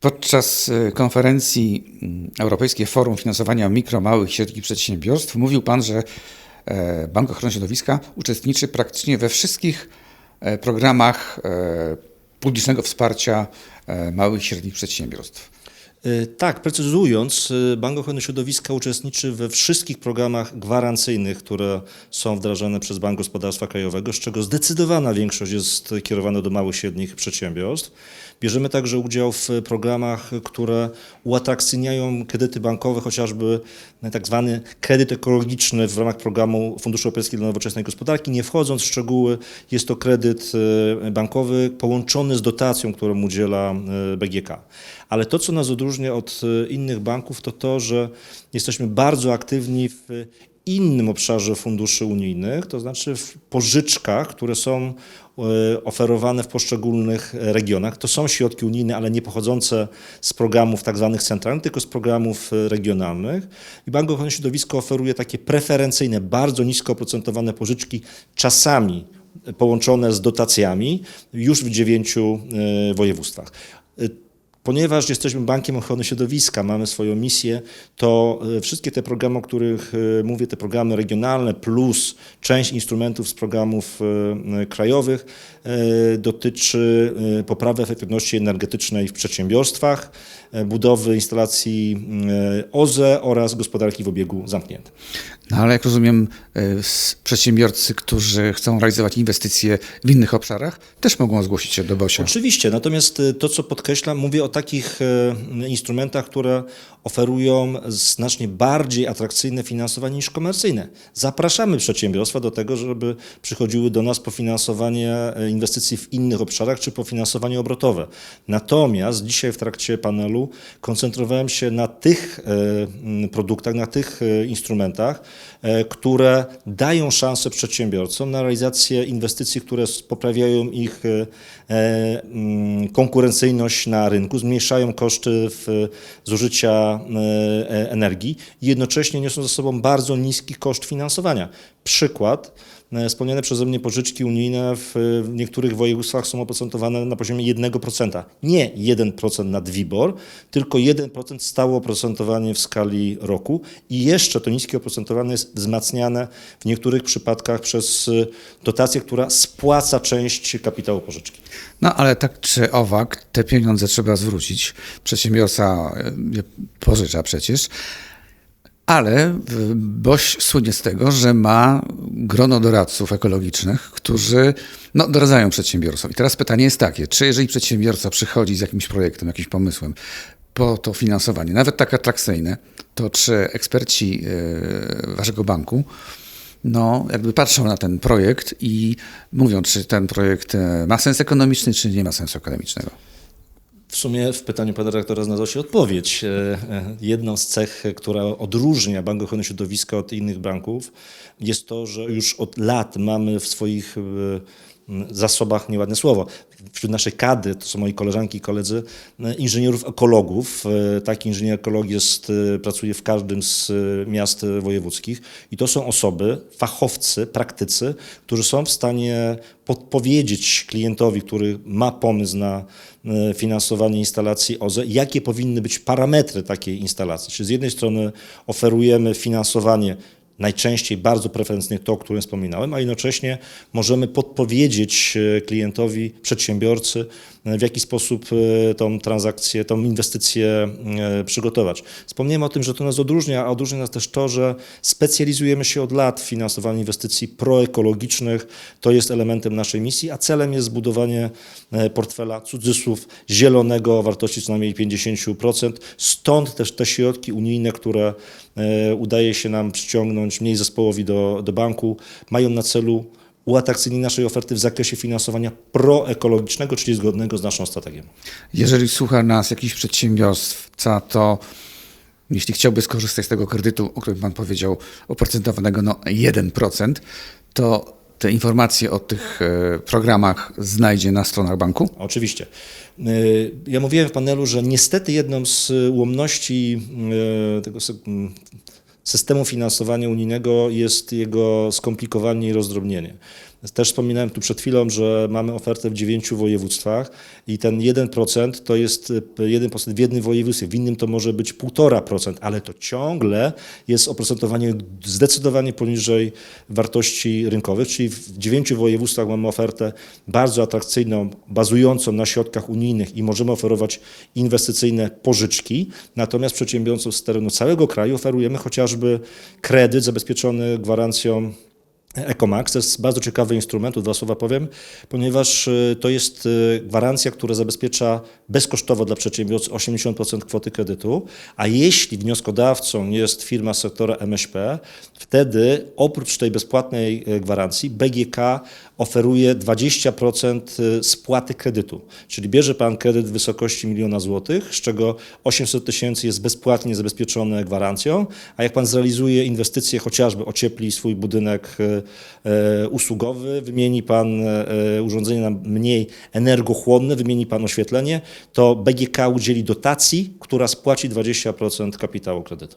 Podczas y, konferencji mm, Europejskie Forum Finansowania Mikro, Małych i Średnich Przedsiębiorstw mówił Pan, że e, Bank Ochrony Środowiska uczestniczy praktycznie we wszystkich e, programach e, publicznego wsparcia małych i średnich przedsiębiorstw. Y, Tak, precyzując, y, Bank Ochrony Środowiska uczestniczy we wszystkich programach gwarancyjnych, które są wdrażane przez Bank Gospodarstwa Krajowego, z czego zdecydowana większość jest kierowana do małych i średnich przedsiębiorstw. Bierzemy także udział w programach, które uatrakcyjniają kredyty bankowe, chociażby tak zwany kredyt ekologiczny w ramach programu Funduszu Europejskiego dla Nowoczesnej Gospodarki. Nie wchodząc w szczegóły, jest to kredyt y, bankowy połączony z dotacją, którą udziela BGK. Ale to, co nas odróżnia od y, innych banków, to to, że jesteśmy bardzo aktywni w innym obszarze funduszy unijnych, to znaczy w pożyczkach, które są y, oferowane w poszczególnych regionach. To są środki unijne, ale nie pochodzące z programów tak zwanych centralnych, tylko z programów y, regionalnych. I Bank Ochrony Środowiska oferuje takie preferencyjne, bardzo nisko oprocentowane pożyczki, czasami połączone z dotacjami już w dziewięciu województwach. Ponieważ jesteśmy Bankiem Ochrony Środowiska, mamy swoją misję, to y, wszystkie te programy, o których y, mówię, te programy regionalne plus część instrumentów z programów y, krajowych dotyczy poprawy efektywności energetycznej w przedsiębiorstwach, budowy instalacji OZE oraz gospodarki w obiegu zamkniętym. No ale jak rozumiem, e, przedsiębiorcy, którzy chcą realizować inwestycje w innych obszarach, też mogą zgłosić się do BOŚa. Oczywiście, natomiast to, co podkreślam, mówię o takich y, instrumentach, które oferują znacznie bardziej atrakcyjne finansowanie niż komercyjne. Zapraszamy przedsiębiorstwa do tego, żeby przychodziły do nas po finansowanie y, inwestycji w innych obszarach czy po finansowanie obrotowe. Natomiast dzisiaj w trakcie panelu koncentrowałem się na tych y, produktach, na tych instrumentach, które dają szansę przedsiębiorcom na realizację inwestycji, które poprawiają ich e, konkurencyjność na rynku, zmniejszają koszty zużycia e, e, energii i jednocześnie niosą ze sobą bardzo niski koszt finansowania. Przykład. E, Wspomniane przeze mnie pożyczki unijne w, w niektórych województwach są oprocentowane na poziomie 1%. Nie 1% nad WIBOR, tylko 1% stałe oprocentowanie w skali roku i jeszcze to niskie oprocentowanie jest wzmacniane w niektórych przypadkach przez y, dotację, która spłaca część kapitału pożyczki. No ale tak czy owak, te pieniądze trzeba zwrócić. Przedsiębiorca e, je pożycza przecież. Ale e, BOŚ słynie z tego, że ma grono doradców ekologicznych, którzy no, doradzają przedsiębiorcom. I teraz pytanie jest takie, czy jeżeli przedsiębiorca przychodzi z jakimś projektem, jakimś pomysłem po to finansowanie, nawet tak atrakcyjne, to czy eksperci e, waszego banku no, jakby patrzą na ten projekt i mówią, czy ten projekt e, ma sens ekonomiczny, czy nie ma sensu ekonomicznego. Sumie w pytaniu pana redaktora znalazła się odpowiedź. E, e, Jedną z cech, która odróżnia Bank Ochrony Środowiska od innych banków, jest to, że już od lat mamy w swoich e, zasobach, nieładne słowo, wśród naszej kady, to są moi koleżanki i koledzy, e, inżynierów ekologów. E, Taki inżynier ekologii jest, e, pracuje w każdym z miast wojewódzkich i to są osoby, fachowcy, praktycy, którzy są w stanie podpowiedzieć klientowi, który ma pomysł na finansowanie instalacji OZE, jakie powinny być parametry takiej instalacji. Czyli z jednej strony oferujemy finansowanie najczęściej bardzo preferencyjnie to, o którym wspominałem, a jednocześnie możemy podpowiedzieć e, klientowi, przedsiębiorcy, e, w jaki sposób e, tą transakcję, tą inwestycję przygotować. Wspomniałem o tym, że to nas odróżnia, a odróżnia nas też to, że specjalizujemy się od lat w finansowaniu inwestycji proekologicznych. To jest elementem naszej misji, a celem jest zbudowanie portfela cudzysłów zielonego o wartości co najmniej 50%. Stąd też te środki unijne, które udaje się nam przyciągnąć mniej zespołowi do, do banku, mają na celu uatrakcyjnienie naszej oferty w zakresie finansowania proekologicznego, czyli zgodnego z naszą strategią. Jeżeli słucha nas jakiś przedsiębiorca, to jeśli chciałby skorzystać z tego kredytu, o którym Pan powiedział, oprocentowanego no 1%, to te informacje o tych e, programach znajdzie na stronach banku? Oczywiście. Y, Ja mówiłem w panelu, że niestety jedną z ułomności y, tego systemu finansowania unijnego jest jego skomplikowanie i rozdrobnienie. Też wspominałem tu przed chwilą, że mamy ofertę w dziewięciu województwach i ten 1% to jest y, 1% w jednym województwie, w innym to może być 1,5%, ale to ciągle jest oprocentowanie zdecydowanie poniżej wartości rynkowych, czyli w dziewięciu województwach mamy ofertę bardzo atrakcyjną, bazującą na środkach unijnych i możemy oferować inwestycyjne pożyczki, natomiast przedsiębiorcom z terenu całego kraju oferujemy chociażby kredyt zabezpieczony gwarancją Ecomax to jest bardzo ciekawy instrument, tu dwa słowa powiem, ponieważ y, to jest y, gwarancja, która zabezpiecza bezkosztowo dla przedsiębiorcy 80% kwoty kredytu, a jeśli wnioskodawcą jest firma z sektora MŚP, wtedy oprócz tej bezpłatnej y, gwarancji BGK oferuje 20% spłaty kredytu. Czyli bierze Pan kredyt w wysokości miliona złotych, z czego 800 tysięcy jest bezpłatnie zabezpieczone gwarancją, a jak Pan zrealizuje inwestycje, chociażby ociepli swój budynek usługowy, wymieni Pan e, urządzenie na mniej energochłonne, wymieni Pan oświetlenie, to BGK udzieli dotacji, która spłaci 20% kapitału kredytu.